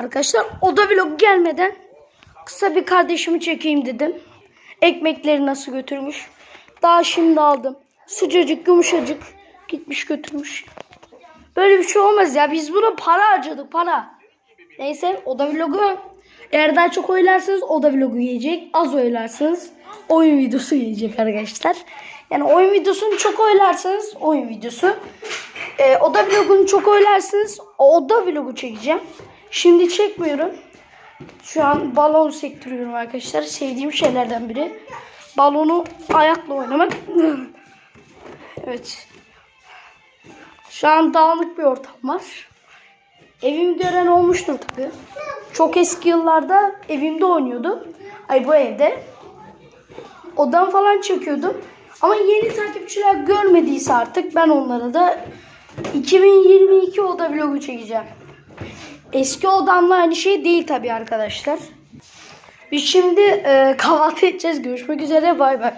Arkadaşlar oda vlog gelmeden kısa bir kardeşimi çekeyim dedim. Ekmekleri nasıl götürmüş. Daha şimdi aldım. Sıcacık yumuşacık gitmiş götürmüş. Böyle bir şey olmaz ya. Biz buna para harcadık para. Neyse oda vlogu. Eğer daha çok oylarsanız oda vlogu yiyecek. Az oylarsanız oyun videosu yiyecek arkadaşlar. Yani oyun videosunu çok oylarsanız oyun videosu. Ee, oda vlogunu çok oylarsanız oda vlogu çekeceğim. Şimdi çekmiyorum. Şu an balon sektiriyorum arkadaşlar. Sevdiğim şeylerden biri. Balonu ayakla oynamak. evet. Şu an dağınık bir ortam var. Evimi gören olmuştur tabii. Çok eski yıllarda evimde oynuyordum. Ay bu evde. Odam falan çekiyordum. Ama yeni takipçiler görmediyse artık ben onlara da 2022 oda vlogu çekeceğim. Eski odamla aynı şey değil tabii arkadaşlar. Biz şimdi e, kahvaltı edeceğiz. Görüşmek üzere. Bay bay.